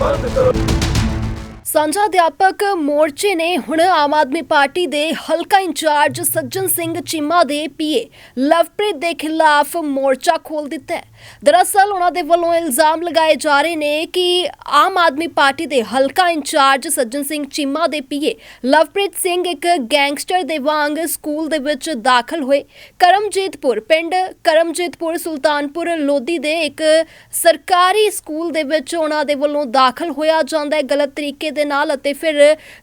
ਬੰਦ ਕਰੋ ਸਾਂਝਾ ਅਧਿਆਪਕ ਮੋਰਚੇ ਨੇ ਹੁਣ ਆਮ ਆਦਮੀ ਪਾਰਟੀ ਦੇ ਹਲਕਾ ਇੰਚਾਰਜ ਸੱਜਣ ਸਿੰਘ ਚੀਮਾ ਦੇ ਪੀਏ ਲਵਪ੍ਰੀਤ ਦੇ ਖਿਲਾਫ ਮੋਰਚਾ ਖੋਲ ਦਿੱਤਾ ਹੈ। ਦਰਅਸਲ ਉਹਨਾਂ ਦੇ ਵੱਲੋਂ ਇਲਜ਼ਾਮ ਲਗਾਏ ਜਾ ਰਹੇ ਨੇ ਕਿ ਆਮ ਆਦਮੀ ਪਾਰਟੀ ਦੇ ਹਲਕਾ ਇੰਚਾਰਜ ਸੱਜਣ ਸਿੰਘ ਚੀਮਾ ਦੇ ਪੀਏ ਲਵਪ੍ਰੀਤ ਸਿੰਘ ਇੱਕ ਗੈਂਗਸਟਰ ਦੇ ਵਾਂਗ ਸਕੂਲ ਦੇ ਵਿੱਚ ਦਾਖਲ ਹੋਏ। ਕਰਮਜੀਤਪੁਰ ਪਿੰਡ ਕਰਮਜੀਤਪੁਰ ਸੁਲਤਾਨਪੁਰ ਲੋਧੀ ਦੇ ਇੱਕ ਸਰਕਾਰੀ ਸਕੂਲ ਦੇ ਵਿੱਚ ਉਹਨਾਂ ਦੇ ਵੱਲੋਂ ਦਾਖਲ ਹੋਇਆ ਜਾਂਦਾ ਹੈ। ਗਲਤ ਤਰੀਕੇ ਦੇ ਨਾਲ ਅਤੇ ਫਿਰ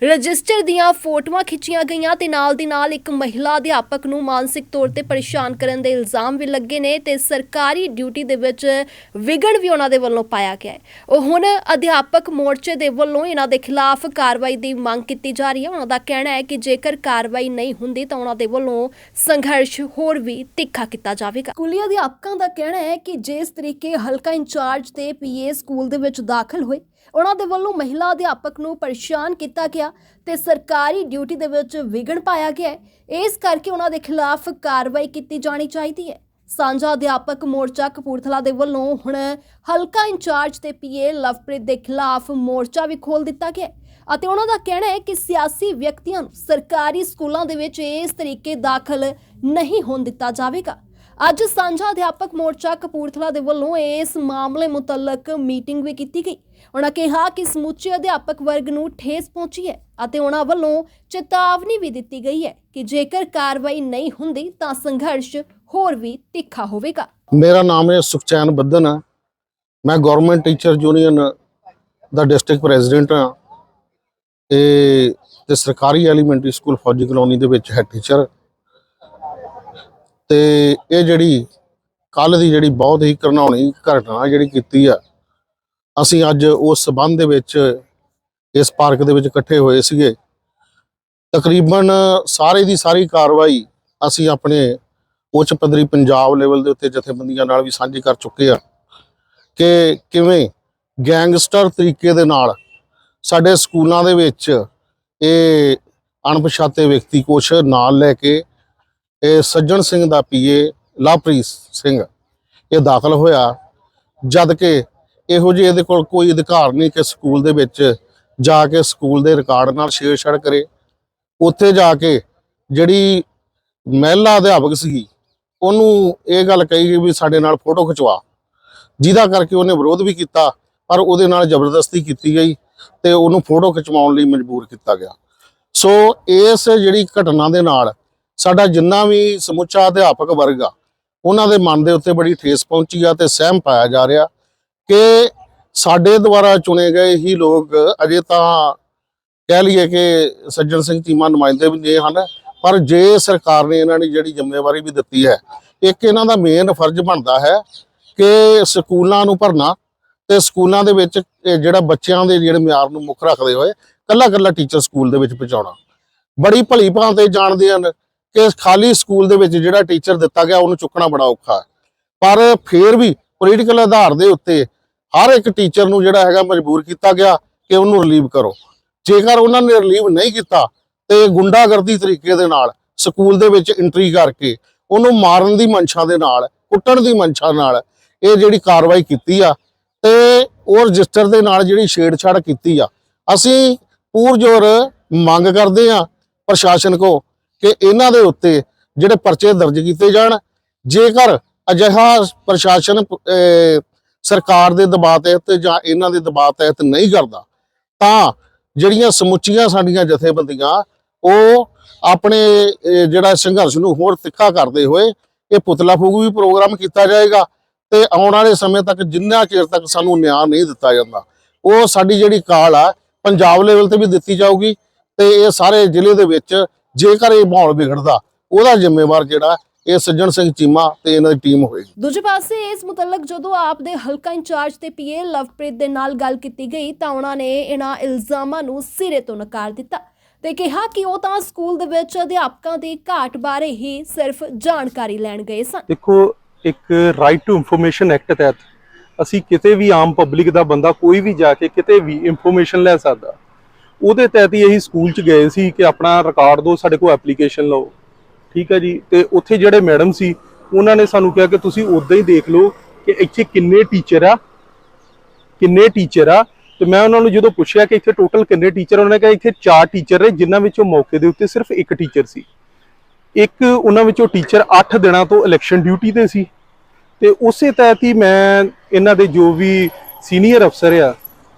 ਰਜਿਸਟਰ ਦੀਆਂ ਫੋਟੋਆਂ ਖਿੱਚੀਆਂ ਗਈਆਂ ਤੇ ਨਾਲ ਦੀ ਨਾਲ ਇੱਕ ਮਹਿਲਾ ਅਧਿਆਪਕ ਨੂੰ ਮਾਨਸਿਕ ਤੌਰ ਤੇ ਪਰੇਸ਼ਾਨ ਕਰਨ ਦੇ ਇਲਜ਼ਾਮ ਵੀ ਲੱਗੇ ਨੇ ਤੇ ਸਰਕਾਰੀ ਡਿਊਟੀ ਦੇ ਵਿੱਚ ਵਿਗੜ ਵੀ ਉਹਨਾਂ ਦੇ ਵੱਲੋਂ ਪਾਇਆ ਗਿਆ ਹੈ। ਉਹ ਹੁਣ ਅਧਿਆਪਕ ਮੋਰਚੇ ਦੇ ਵੱਲੋਂ ਇਹਨਾਂ ਦੇ ਖਿਲਾਫ ਕਾਰਵਾਈ ਦੀ ਮੰਗ ਕੀਤੀ ਜਾ ਰਹੀ ਹੈ। ਉਹਨਾਂ ਦਾ ਕਹਿਣਾ ਹੈ ਕਿ ਜੇਕਰ ਕਾਰਵਾਈ ਨਹੀਂ ਹੁੰਦੀ ਤਾਂ ਉਹਨਾਂ ਦੇ ਵੱਲੋਂ ਸੰਘਰਸ਼ ਹੋਰ ਵੀ ਤਿੱਖਾ ਕੀਤਾ ਜਾਵੇਗਾ। ਸਕੂਲੀ ਅਧਿਆਪਕਾਂ ਦਾ ਕਹਿਣਾ ਹੈ ਕਿ ਜਿਸ ਤਰੀਕੇ ਹਲਕਾ ਇੰਚਾਰਜ ਤੇ ਪੀਏ ਸਕੂਲ ਦੇ ਵਿੱਚ ਦਾਖਲ ਹੋਏ, ਉਹਨਾਂ ਦੇ ਵੱਲੋਂ ਮਹਿਲਾ ਅਧਿਆਪਕ ਨੂੰ ਪਰੇਸ਼ਾਨ ਕੀਤਾ ਗਿਆ ਤੇ ਸਰਕਾਰੀ ਡਿਊਟੀ ਦੇ ਵਿੱਚ ਵਿਗੜ ਪਾਇਆ ਗਿਆ ਹੈ। ਇਸ ਕਰਕੇ ਉਹਨਾਂ ਦੇ ਖਿਲਾਫ ਕਾਰਵਾਈ ਕੀਤੀ ਜਾਣੀ ਚਾਹੀਦੀ ਹੈ। ਸਾਂਝਾ ਅਧਿਆਪਕ ਮੋਰਚਾ ਕਪੂਰਥਲਾ ਦੇ ਵੱਲੋਂ ਹੁਣ ਹਲਕਾ ਇੰਚਾਰਜ ਤੇ ਪੀਏ ਲਵਪ੍ਰੀਤ ਦੇ ਖਿਲਾਫ ਮੋਰਚਾ ਵੀ ਖੋਲ ਦਿੱਤਾ ਗਿਆ ਅਤੇ ਉਹਨਾਂ ਦਾ ਕਹਿਣਾ ਹੈ ਕਿ ਸਿਆਸੀ ਵਿਅਕਤੀਆਂ ਨੂੰ ਸਰਕਾਰੀ ਸਕੂਲਾਂ ਦੇ ਵਿੱਚ ਇਸ ਤਰੀਕੇ ਦਾਖਲ ਨਹੀਂ ਹੋਣ ਦਿੱਤਾ ਜਾਵੇਗਾ। ਅੱਜ ਸਾਂਝਾ ਅਧਿਆਪਕ ਮੋਰਚਾ ਕਪੂਰਥਲਾ ਦੇ ਵੱਲੋਂ ਇਸ ਮਾਮਲੇ ਮੁਤਲਕ ਮੀਟਿੰਗ ਵੀ ਕੀਤੀ ਗਈ। ਉਹਨਾਂ ਕਿਹਾ ਕਿ ਸਮੁੱਚੇ ਅਧਿਆਪਕ ਵਰਗ ਨੂੰ ਠੇਸ ਪਹੁੰਚੀ ਹੈ ਅਤੇ ਉਹਨਾਂ ਵੱਲੋਂ ਚੇਤਾਵਨੀ ਵੀ ਦਿੱਤੀ ਗਈ ਹੈ ਕਿ ਜੇਕਰ ਕਾਰਵਾਈ ਨਹੀਂ ਹੁੰਦੀ ਤਾਂ ਸੰਘਰਸ਼ ਹੋਰ ਵੀ ਤਿੱਖਾ ਹੋਵੇਗਾ। ਮੇਰਾ ਨਾਮ ਹੈ ਸੁਖਚੈਨ ਬੱਦਨ। ਹੈ ਮੈਂ ਗਵਰਨਮੈਂਟ ਟੀਚਰ ਯੂਨੀਅਨ ਦਾ ਡਿਸਟ੍ਰਿਕਟ ਪ੍ਰੈਜ਼ੀਡੈਂਟ ਹਾਂ ਤੇ ਤੇ ਸਰਕਾਰੀ ਐਲੀਮੈਂਟਰੀ ਸਕੂਲ ਫੌਜੀ ਕਲੋਨੀ ਦੇ ਵਿੱਚ ਹੈ ਟੀਚਰ ਤੇ ਇਹ ਜਿਹੜੀ ਕੱਲ ਦੀ ਜਿਹੜੀ ਬਹੁਤ ਹੀ ਘਰਨਾਉਣੀ ਘਟਨਾ ਜਿਹੜੀ ਕੀਤੀ ਆ ਅਸੀਂ ਅੱਜ ਉਸ ਸਬੰਧ ਦੇ ਵਿੱਚ ਇਸ ਪਾਰਕ ਦੇ ਵਿੱਚ ਇਕੱਠੇ ਹੋਏ ਸੀਗੇ। ਤਕਰੀਬਨ ਸਾਰੇ ਦੀ ਸਾਰੀ ਕਾਰਵਾਈ ਅਸੀਂ ਆਪਣੇ ਉੱਚ ਪੱਧਰੀ ਪੰਜਾਬ ਲੈਵਲ ਦੇ ਉੱਤੇ ਜਥੇਬੰਦੀਆਂ ਨਾਲ ਵੀ ਸਾਂਝੀ ਕਰ ਚੁੱਕੇ ਆ ਕਿ ਕਿਵੇਂ ਗੈਂਗਸਟਰ ਤਰੀਕੇ ਦੇ ਨਾਲ ਸਾਡੇ ਸਕੂਲਾਂ ਦੇ ਵਿੱਚ ਇਹ ਅਣਪਛਾਤੇ ਵਿਅਕਤੀ ਕੁਛ ਨਾਲ ਲੈ ਕੇ ਇਹ ਸੱਜਣ ਸਿੰਘ ਦਾ ਪੀਏ ਲਵਪ੍ਰੀਤ ਸਿੰਘ ਇਹ ਦਾਖਲ ਹੋਇਆ। ਜਦ ਕਿ ਇਹੋ ਜਿਹੇ ਇਹਦੇ ਕੋਲ ਕੋਈ ਅਧਿਕਾਰ ਨਹੀਂ ਕਿ ਸਕੂਲ ਦੇ ਵਿੱਚ ਜਾ ਕੇ ਸਕੂਲ ਦੇ ਰਿਕਾਰਡ ਨਾਲ ਛੇੜਛਾੜ ਕਰੇ। ਉੱਥੇ ਜਾ ਕੇ ਜਿਹੜੀ ਮਹਿਲਾ ਅਧਿਆਪਕ ਸੀਗੀ, ਉਹਨੂੰ ਇਹ ਗੱਲ ਕਹੀ ਗਈ ਵੀ ਸਾਡੇ ਨਾਲ ਫੋਟੋ ਖਿਚਵਾ। ਜਿਹਦਾ ਕਰਕੇ ਉਹਨੇ ਵਿਰੋਧ ਵੀ ਕੀਤਾ, ਪਰ ਉਹਦੇ ਨਾਲ ਜ਼ਬਰਦਸਤੀ ਕੀਤੀ ਗਈ ਤੇ ਉਹਨੂੰ ਫੋਟੋ ਖਿਚਵਾਉਣ ਲਈ ਮਜਬੂਰ ਕੀਤਾ ਗਿਆ। ਸੋ ਇਸ ਜਿਹੜੀ ਘਟਨਾ ਦੇ ਨਾਲ ਸਾਡਾ ਜਿੰਨਾ ਵੀ ਸਮੁੱਚਾ ਅਧਿਆਪਕ ਵਰਗ ਆ, ਉਹਨਾਂ ਦੇ ਮਨ ਦੇ ਉੱਤੇ ਬੜੀ ਠੇਸ ਪਹੁੰਚੀ ਆ ਤੇ ਸਹਿਮ ਪਾਇਆ ਜਾ ਰਿਹਾ। ਕਿ ਸਾਡੇ ਦੁਆਰਾ ਚੁਣੇ ਗਏ ਹੀ ਲੋਕ ਅਜੇ ਤਾਂ ਕਹਿ ਲਈਏ ਕਿ ਸੱਜਣ ਸਿੰਘ ਚੀਮਾ ਨੁਮਾਇੰਦੇ ਵੀ ਨੇ ਹਨ, ਪਰ ਜੇ ਸਰਕਾਰ ਨੇ ਇਹਨਾਂ ਨੇ ਜਿਹੜੀ ਜ਼ਿੰਮੇਵਾਰੀ ਵੀ ਦਿੱਤੀ ਹੈ, ਇੱਕ ਇਹਨਾਂ ਦਾ ਮੇਨ ਫਰਜ਼ ਬਣਦਾ ਹੈ ਕਿ ਸਕੂਲਾਂ ਨੂੰ ਭਰਨਾ ਤੇ ਸਕੂਲਾਂ ਦੇ ਵਿੱਚ ਜਿਹੜਾ ਬੱਚਿਆਂ ਦੇ ਜਿਹੜੇ ਮਿਆਰ ਨੂੰ ਮੁੱਖ ਰੱਖਦੇ ਹੋਏ ਕੱਲਾ ਕੱਲਾ ਟੀਚਰ ਸਕੂਲ ਦੇ ਵਿੱਚ ਪਹੁੰਚਾਉਣਾ ਬੜੀ ਭਲੀ ਭਾਂਤ ਇਹ ਜਾਣਦੇ ਹਨ ਕਿ ਖਾਲੀ ਸਕੂਲ ਦੇ ਵਿੱਚ ਜਿਹੜਾ ਟੀਚਰ ਦਿੱਤਾ ਗਿਆ, ਉਹਨੂੰ ਚੁੱਕਣਾ ਬੜਾ ਔਖਾ ਹੈ। ਪਰ ਫਿਰ ਵੀ ਪੋਲੀਟੀਕਲ ਆਧਾਰ ਦੇ ਉੱਤੇ ਹਰ ਇੱਕ ਟੀਚਰ ਨੂੰ ਜਿਹੜਾ ਹੈਗਾ ਮਜਬੂਰ ਕੀਤਾ ਗਿਆ ਕਿ ਉਹਨੂੰ ਰਿਲੀਵ ਕਰੋ। ਜੇਕਰ ਉਹਨਾਂ ਨੇ ਰਿਲੀਵ ਨਹੀਂ ਕੀਤਾ ਤੇ ਗੁੰਡਾਗਰਦੀ ਤਰੀਕੇ ਦੇ ਨਾਲ ਸਕੂਲ ਦੇ ਵਿੱਚ ਐਂਟਰੀ ਕਰਕੇ ਉਹਨੂੰ ਮਾਰਨ ਦੀ ਮਨਸ਼ਾ ਦੇ ਨਾਲ, ਕੁੱਟਣ ਦੀ ਮਨਸ਼ਾ ਨਾਲ ਇਹ ਜਿਹੜੀ ਕਾਰਵਾਈ ਕੀਤੀ ਆ ਤੇ ਉਹ ਰਜਿਸਟਰ ਦੇ ਨਾਲ ਜਿਹੜੀ ਛੇੜਛਾੜ ਕੀਤੀ ਆ, ਅਸੀਂ ਪੂਰਜੋਰ ਮੰਗ ਕਰਦੇ ਆ ਪ੍ਰਸ਼ਾਸਨ ਕੋ ਕਿ ਇਹਨਾਂ ਦੇ ਉੱਤੇ ਜਿਹੜੇ ਪਰਚੇ ਦਰਜ ਕੀਤੇ ਜਾਣ। ਜੇਕਰ ਅਜਿਹਾ ਪ੍ਰਸ਼ਾਸਨ ਸਰਕਾਰ ਦੇ ਦਬਾਅ ਤਹਿਤ ਜਾਂ ਇਹਨਾਂ ਦੇ ਦਬਾਅ ਤਹਿਤ ਨਹੀਂ ਕਰਦਾ, ਤਾਂ ਜਿਹੜੀਆਂ ਸਮੁੱਚੀਆਂ ਸਾਡੀਆਂ ਜਥੇਬੰਦੀਆਂ, ਉਹ ਆਪਣੇ ਜਿਹੜਾ ਸੰਘਰਸ਼ ਨੂੰ ਹੋਰ ਤਿੱਖਾ ਕਰਦੇ ਹੋਏ ਇਹ ਪੁਤਲਾ ਫੂਕ ਵੀ ਪ੍ਰੋਗਰਾਮ ਕੀਤਾ ਜਾਏਗਾ ਤੇ ਆਉਣ ਵਾਲੇ ਸਮੇਂ ਤੱਕ ਜਿੰਨਾ ਚਿਰ ਤੱਕ ਸਾਨੂੰ ਨਿਆਂ ਨਹੀਂ ਦਿੱਤਾ ਜਾਂਦਾ, ਉਹ ਸਾਡੀ ਜਿਹੜੀ ਕਾਲ ਆ, ਪੰਜਾਬ ਲੈਵਲ ਤੇ ਵੀ ਦਿੱਤੀ ਜਾਊਗੀ ਤੇ ਇਹ ਸਾਰੇ ਜ਼ਿਲ੍ਹੇ ਦੇ ਵਿੱਚ ਜੇਕਰ ਇਹ ਮਾਹੌਲ ਵਿਗੜਦਾ, ਉਹਦਾ ਜ਼ਿੰਮੇਵਾਰ ਜਿਹੜਾ ਇਹ ਸੱਜਣ ਸਿੰਘ ਚੀਮਾ ਤੇ ਇਹਨਾਂ ਦੀ ਟੀਮ ਹੋਏਗੀ। ਦੂਜੇ ਪਾਸੇ ਇਸ ਮੁਤਲਕ ਜਦੋਂ ਆਪ ਦੇ ਹਲਕਾ ਇੰਚਾਰਜ ਤੇ ਪੀਏ ਲਵਪ੍ਰੀਤ ਦੇ ਨਾਲ ਗੱਲ ਕੀਤੀ ਗਈ ਤਾਂ ਉਹਨਾਂ ਨੇ ਇਹਨਾਂ ਇਲਜ਼ਾਮਾਂ ਨੂੰ ਸਿਰੇ ਤੋਂ ਨਕਾਰ ਦਿੱਤਾ ਤੇ ਕਿਹਾ ਕਿ ਉਹ ਤਾਂ ਸਕੂਲ ਦੇ ਵਿੱਚ ਅਧਿਆਪਕਾਂ ਦੀ ਘਾਟ ਬਾਰੇ ਹੀ ਸਿਰਫ ਜਾਣਕਾਰੀ ਲੈਣ ਗਏ ਸਨ। ਦੇਖੋ ਇੱਕ ਰਾਈਟ ਟੂ ਇਨਫੋਰਮੇਸ਼ਨ ਐਕਟ ਤਹਿਤ ਅਸੀਂ ਕਿਤੇ ਵੀ ਆਮ ਪਬਲਿਕ ਦਾ ਬੰਦਾ ਕੋਈ ਵੀ ਜਾ ਕੇ ਕਿਤੇ ਵੀ ਇਨਫੋਰਮੇਸ਼ਨ ਲੈ ਸਕਦਾ ਉਹਦੇ ਤਹਿਤ ਹੀ ਅਸੀਂ ਸਕੂਲ 'ਚ ਗਏ ਸੀ ਕਿ ਆਪਣਾ ਰਿਕਾਰਡ ਦਿਓ ਸਾਡੇ ਕੋਲ ਐਪਲੀਕੇਸ਼ਨ ਲਓ। ਠੀਕ ਹੈ ਜੀ? ਤੇ ਉੱਥੇ ਜਿਹੜੇ ਮੈਡਮ ਸੀ, ਉਹਨਾਂ ਨੇ ਸਾਨੂੰ ਕਿਹਾ ਕਿ ਤੁਸੀਂ ਉਦਾਂ ਹੀ ਦੇਖ ਲਓ ਕਿ ਇੱਥੇ ਕਿੰਨੇ ਟੀਚਰ ਆ, ਕਿੰਨੇ ਟੀਚਰ ਆ। ਤੇ ਮੈਂ ਉਹਨਾਂ ਨੂੰ ਜਦੋਂ ਪੁੱਛਿਆ ਕਿ ਇੱਥੇ ਟੋਟਲ ਕਿੰਨੇ ਟੀਚਰ ਉਹਨਾਂ ਨੇ ਕਿਹਾ ਇੱਥੇ ਚਾਰ ਟੀਚਰ ਨੇ, ਜਿਨ੍ਹਾਂ ਵਿੱਚੋਂ ਮੌਕੇ ਦੇ ਉੱਤੇ ਸਿਰਫ ਇੱਕ ਟੀਚਰ ਸੀ। ਇੱਕ ਉਹਨਾਂ ਵਿੱਚੋਂ ਟੀਚਰ 8 ਦਿਨਾਂ ਤੋਂ ਇਲੈਕਸ਼ਨ ਡਿਊਟੀ ਤੇ ਸੀ। ਤੇ ਉਸੇ ਤਹਿਤ ਹੀ ਮੈਂ ਇਹਨਾਂ ਦੇ ਜੋ ਵੀ ਸੀਨੀਅਰ ਅਫਸਰ ਆ,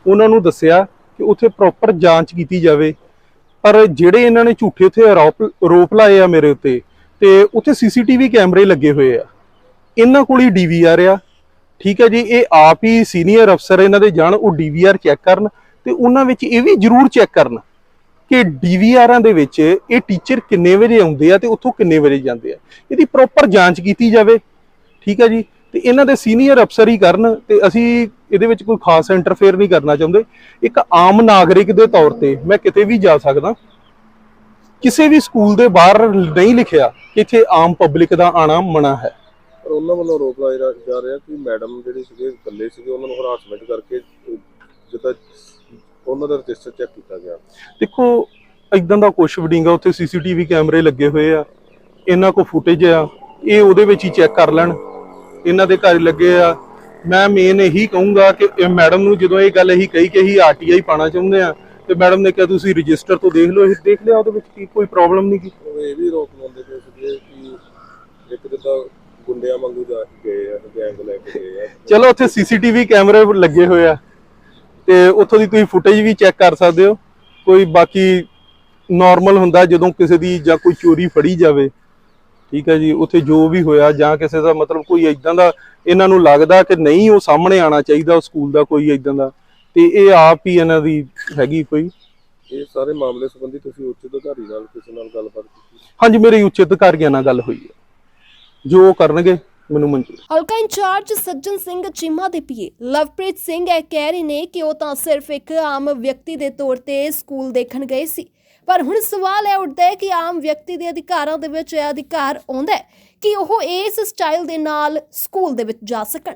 ਉਹਨਾਂ ਨੂੰ ਦੱਸਿਆ ਕਿ ਉੱਥੇ ਪ੍ਰੋਪਰ ਜਾਂਚ ਕੀਤੀ ਜਾਵੇ। ਪਰ ਜਿਹੜੇ ਇਹਨਾਂ ਨੇ ਝੂਠੇ ਉੱਥੇ ਆਰੋਪ ਆਰੋਪ ਲਾਏ ਆ ਮੇਰੇ ਉੱਤੇ ਤੇ ਉੱਥੇ ਸੀਸੀਟੀਵੀ ਕੈਮਰੇ ਲੱਗੇ ਹੋਏ ਆ। ਇਹਨਾਂ ਕੋਲ ਹੀ ਡੀਵੀਆਰ ਆ। ਠੀਕ ਹੈ ਜੀ, ਇਹ ਆਪ ਹੀ ਸੀਨੀਅਰ ਅਫਸਰ ਇਹਨਾਂ ਦੇ ਜਾਣ, ਉਹ ਡੀਵੀਆਰ ਚੈੱਕ ਕਰਨ ਤੇ ਉਹਨਾਂ ਵਿੱਚ ਇਹ ਵੀ ਜ਼ਰੂਰ ਚੈੱਕ ਕਰਨ ਕਿ ਡੀਵੀਆਰਾਂ ਦੇ ਵਿੱਚ ਇਹ ਟੀਚਰ ਕਿੰਨੇ ਵਜੇ ਆਉਂਦੇ ਆ ਤੇ ਉੱਥੋਂ ਕਿੰਨੇ ਵਜੇ ਜਾਂਦੇ ਆ। ਇਹਦੀ ਪ੍ਰੋਪਰ ਜਾਂਚ ਕੀਤੀ ਜਾਵੇ। ਠੀਕ ਹੈ ਜੀ, ਤੇ ਇਹਨਾਂ ਦੇ ਸੀਨੀਅਰ ਅਫਸਰ ਹੀ ਕਰਨ ਤੇ ਅਸੀਂ ਇਹਦੇ ਵਿੱਚ ਕੋਈ ਖਾਸ ਇੰਟਰਫੇਅਰ ਨਹੀਂ ਕਰਨਾ ਚਾਹੁੰਦੇ। ਇੱਕ ਆਮ ਨਾਗਰਿਕ ਦੇ ਤੌਰ ਤੇ ਮੈਂ ਕਿਤੇ ਵੀ ਜਾ ਸਕਦਾ। ਕਿਸੇ ਵੀ ਸਕੂਲ ਦੇ ਬਾਹਰ ਨਹੀਂ ਲਿਖਿਆ ਕਿ ਇੱਥੇ ਆਮ ਪਬਲਿਕ ਦਾ ਆਣਾ ਮਨਾ ਹੈ। ਪਰ ਉਹਨਾਂ ਵੱਲੋਂ ਆਰੋਪ ਲਾਇਆ ਜਾ- ਜਾ ਰਿਹਾ ਕਿ ਮੈਡਮ ਜਿਹੜੀ ਸੀਗੇ ਇਕੱਲੇ ਸੀਗੇ ਉਹਨਾਂ ਨੂੰ ਹਰਾਸਮੈਂਟ ਕਰਕੇ ਜਿੱਦਾਂ ਉਹਨਾਂ ਦਾ ਰਜਿਸਟਰ ਚੈੱਕ ਕੀਤਾ ਗਿਆ। ਦੇਖੋ ਇਦਾਂ ਦਾ ਕੁਝ ਵੀ ਨਹੀਂਗਾ ਉੱਥੇ ਸੀਸੀਟੀਵੀ ਕੈਮਰੇ ਲੱਗੇ ਹੋਏ ਆ ਇਹਨਾਂ ਕੋ ਫੁਟੇਜ ਆ ਇਹ ਉਹਦੇ ਵਿੱਚ ਹੀ ਚੈੱਕ ਕਰ ਲੈਣ। ਇਹਨਾਂ ਦੇ ਘਰ ਲੱਗੇ ਆ। ਮੈਂ ਮੇਨ ਇਹੀ ਕਹੂੰਗਾ ਕਿ ਮੈਡਮ ਨੂੰ ਜਦੋਂ ਇਹ ਗੱਲ ਇਹੀ ਕਹੀ ਕਿ ਅਸੀਂ ਆਰਟੀਆਈ ਪਾਣਾ ਚਾਹੁੰਦੇ ਆ ਤੇ ਮੈਡਮ ਨੇ ਕਿਹਾ ਤੁਸੀਂ ਰਜਿਸਟਰ ਤੋਂ ਦੇਖ ਲਓ ਇਹ ਦੇਖ ਲਿਆ ਉਹਦੇ ਵਿੱਚ ਕੀ ਕੋਈ ਪ੍ਰੋਬਲਮ ਨਹੀਂ ਕੀ? ਉਹ ਇਹ ਵੀ ਆਰੋਪ ਲਾਉਂਦੇ ਪਏ ਸੀਗੇ ਕਿ ਇੱਕ ਜਿੱਦਾਂ ਗੁੰਡਿਆਂ ਵਾਂਗੂ ਜਾ ਕੇ ਗਏ ਆ ਗੈਂਗ ਲੈ ਕੇ ਗਏ ਆ। ਚਲੋ ਉੱਥੇ ਸੀਸੀਟੀਵੀ ਕੈਮਰੇ ਲੱਗੇ ਹੋਏ ਆ ਤੇ ਉੱਥੋਂ ਦੀ ਤੁਸੀਂ ਫੁਟੇਜ ਵੀ ਚੈੱਕ ਕਰ ਸਕਦੇ ਹੋ। ਕੋਈ ਬਾਕੀ ਨਾਰਮਲ ਹੁੰਦਾ ਜਦੋਂ ਕਿਸੇ ਦੀ ਜਾਂ ਕੋਈ ਚੋਰੀ ਫੜੀ ਜਾਵੇ ਠੀਕ ਹੈ ਜੀ ਉੱਥੇ ਜੋ ਵੀ ਹੋਇਆ ਜਾਂ ਕਿਸੇ ਦਾ ਮਤਲਬ ਕੋਈ ਇਦਾਂ ਦਾ ਇਹਨਾਂ ਨੂੰ ਲੱਗਦਾ ਕਿ ਨਹੀਂ ਉਹ ਸਾਹਮਣੇ ਆਣਾ ਚਾਹੀਦਾ ਉਹ ਸਕੂਲ ਦਾ ਕੋਈ ਇਦਾਂ ਦਾ। ਤੇ ਇਹ ਆਪ ਹੀ ਇਹਨਾਂ ਦੀ ਹੈਗੀ ਕੋਈ? ਇਹ ਸਾਰੇ ਮਾਮਲੇ ਸੰਬੰਧੀ ਤੁਸੀਂ ਉੱਚ ਅਧਿਕਾਰੀ ਨਾਲ ਕਿਸੇ ਨਾਲ ਗੱਲਬਾਤ ਕੀਤੀ ਹਾਂਜੀ ਮੇਰੇ ਉੱਚ ਅਧਿਕਾਰੀਆਂ ਨਾਲ ਗੱਲ ਹੋਈ ਹੈ। ਜੋ ਉਹ ਕਰਨਗੇ ਮੈਨੂੰ ਮਨਜ਼ੂਰ ਹਲਕਾ ਇੰਚਾਰਜ ਸੱਜਣ ਸਿੰਘ ਚੀਮਾ ਦੇ ਪੀਏ ਲਵਪ੍ਰੀਤ ਸਿੰਘ ਇਹ ਕਹਿ ਰਹੇ ਨੇ ਕਿ ਉਹ ਤਾਂ ਸਿਰਫ ਇੱਕ ਆਮ ਵਿਅਕਤੀ ਦੇ ਤੌਰ ਤੇ ਸਕੂਲ ਦੇਖਣ ਗਏ ਸੀ। ਪਰ ਹੁਣ ਸਵਾਲ ਇਹ ਉੱਠਦਾ ਹੈ ਕਿ ਆਮ ਵਿਅਕਤੀ ਦੇ ਅਧਿਕਾਰਾਂ ਦੇ ਵਿੱਚ ਇਹ ਅਧਿਕਾਰ ਆਉਂਦਾ ਹੈ ਕਿ ਉਹ ਇਸ ਸਟਾਈਲ ਦੇ ਨਾਲ ਸਕੂਲ ਦੇ ਵਿੱਚ ਜਾ ਸਕਣ।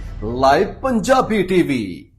Live Punjabi TV